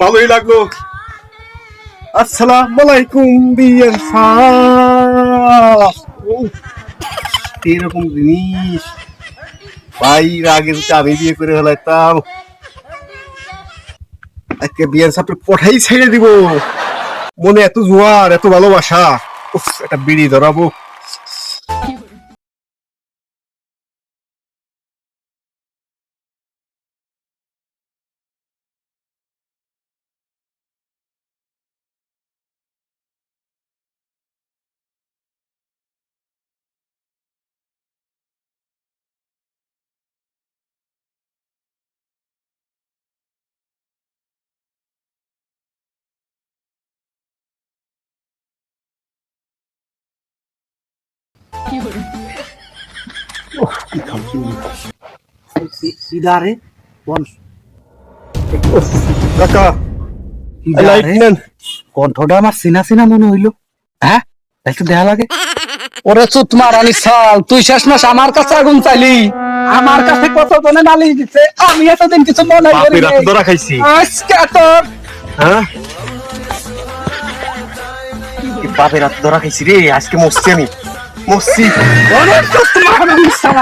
ভালোই লাগল। আসসালাম আলাইকুম এরকম জিনিস। ভাই আগে আমি বিয়ে করে ফেলাইতাম। আজকে বিএন সাহেব পঠাই ছেড়ে দিব। মনে এত জোয়ার, এত ভালোবাসা। একটা বিড়ি ধরাবো। সিদারে বল। কাকা লাইট কণ্ঠটা আমার চিনা চিনা মনে হইল। হ্যাঁ একটু দেখা লাগে। ওরে চুত মারানি সাল তুই শেষ মাস আমার কাছে আগুন চাইলি। আমার কাছে কত জনে নালিশ দিছে আমি এতদিন কিছু মনে করি ধরা খাইছি। আজকে তোর হ্যাঁ? বাপের ধরা খাইছি রে আজকে মরছি আমি। চুত মারানি সাল